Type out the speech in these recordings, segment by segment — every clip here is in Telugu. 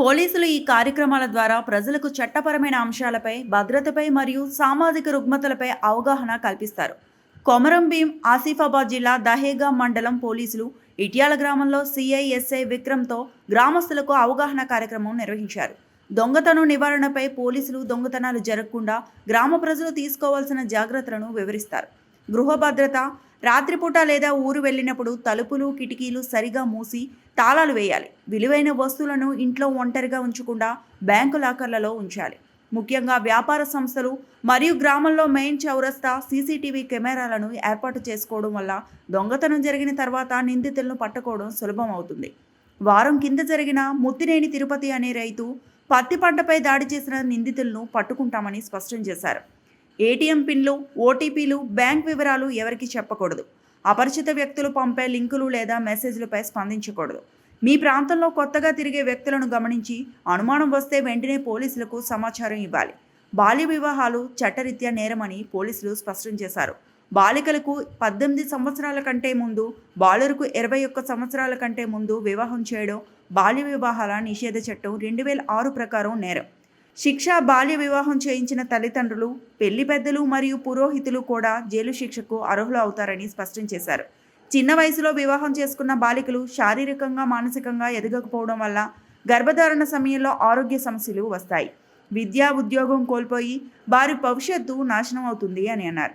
పోలీసులు ఈ కార్యక్రమాల ద్వారా ప్రజలకు చట్టపరమైన అంశాలపై భద్రతపై మరియు సామాజిక రుగ్మతలపై అవగాహన కల్పిస్తారు. కొమరం భీం ఆసిఫాబాద్ జిల్లా దహేగా మండలం పోలీసులు ఇటియాల గ్రామంలో సిఐఎస్ఐ విక్రమ్తో గ్రామస్తులకు అవగాహన కార్యక్రమం నిర్వహించారు. దొంగతనం నివారణపై పోలీసులు దొంగతనాలు జరగకుండా గ్రామ ప్రజలు తీసుకోవాల్సిన జాగ్రత్తలను వివరిస్తారు. గృహ భద్రత రాత్రిపూట లేదా ఊరు వెళ్ళినప్పుడు తలుపులు కిటికీలు సరిగా మూసి తాళాలు వేయాలి. విలువైన వస్తువులను ఇంట్లో ఒంటరిగా ఉంచకుండా బ్యాంకు లాకర్లలో ఉంచాలి. ముఖ్యంగా వ్యాపార సంస్థలు మరియు గ్రామంలో మెయిన్ చౌరస్తా సీసీటీవీ కెమెరాలను ఏర్పాటు చేసుకోవడం వల్ల దొంగతనం జరిగిన తర్వాత నిందితులను పట్టుకోవడం సులభం అవుతుంది. వారం కింద జరిగిన ముత్తినేని తిరుపతి అనే రైతు పత్తి పంటపై దాడి చేసిన నిందితులను పట్టుకుంటామని స్పష్టం చేశారు. ఏటీఎం పిన్లు ఓటీపీలు బ్యాంక్ వివరాలు ఎవరికి చెప్పకూడదు. అపరిచిత వ్యక్తులు పంపే లింకులు లేదా మెసేజ్లపై స్పందించకూడదు. మీ ప్రాంతంలో కొత్తగా తిరిగే వ్యక్తులను గమనించి అనుమానం వస్తే వెంటనే పోలీసులకు సమాచారం ఇవ్వాలి. బాల్య వివాహాలు చట్టరీత్యా నేరమని పోలీసులు స్పష్టం చేశారు. బాలికలకు పద్దెనిమిది సంవత్సరాల కంటే ముందు బాలురకు ఇరవై ఒక్క సంవత్సరాల కంటే ముందు వివాహం చేయడం బాల్య వివాహాల నిషేధ చట్టం రెండు వేల ఆరు ప్రకారం నేరం. శిక్ష బాల్య వివాహం చేయించిన తల్లిదండ్రులు పెళ్ళి పెద్దలు మరియు పురోహితులు కూడా జైలు శిక్షకు అర్హులు అవుతారని స్పష్టం చేశారు. చిన్న వయసులో వివాహం చేసుకున్న బాలికలు శారీరకంగా మానసికంగా ఎదగకపోవడం వల్ల గర్భధారణ సమయంలో ఆరోగ్య సమస్యలు వస్తాయి. విద్యా ఉద్యోగం కోల్పోయి వారి భవిష్యత్తు నాశనం అవుతుంది అని అన్నారు.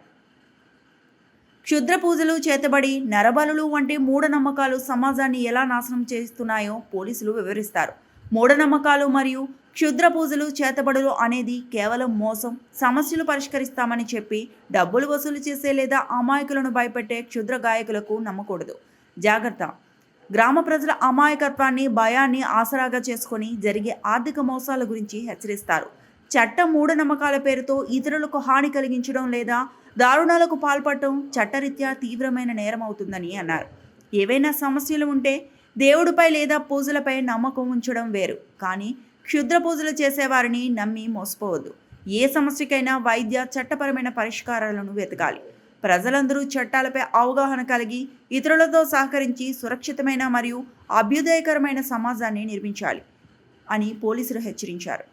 క్షుద్ర పూజలు చేతబడి నరబలులు వంటి మూఢనమ్మకాలు సమాజాన్ని ఎలా నాశనం చేస్తున్నాయో పోలీసులు వివరిస్తారు. మూఢనమ్మకాలు మరియు క్షుద్ర పూజలు చేతబడులు అనేది కేవలం మోసం. సమస్యలు పరిష్కరిస్తామని చెప్పి డబ్బులు వసూలు చేసే లేదా అమాయకులను భయపెట్టే క్షుద్ర గాయకులకు నమ్మకూడదు. జాగ్రత్త. గ్రామ ప్రజల అమాయకత్వాన్ని భయాన్ని ఆసరాగా చేసుకొని జరిగే ఆర్థిక మోసాల గురించి హెచ్చరిస్తారు. చట్టం మూఢనమ్మకాల పేరుతో ఇతరులకు హాని కలిగించడం లేదా దారుణాలకు పాల్పడటం చట్టరీత్యా తీవ్రమైన నేరం అవుతుందని అన్నారు. ఏవైనా సమస్యలు ఉంటే దేవుడిపై లేదా పూజలపై నమ్మకం ఉంచడం వేరు. కానీ క్షుద్ర పూజలు చేసేవారిని నమ్మి మోసపోవద్దు. ఏ సమస్యకైనా వైద్య చట్టపరమైన పరిష్కారాలను వెతకాలి. ప్రజలందరూ చట్టాలపై అవగాహన కలిగి ఇతరులతో సహకరించి సురక్షితమైన మరియు అభ్యుదయకరమైన సమాజాన్ని నిర్మించాలి అని పోలీసులు హెచ్చరించారు.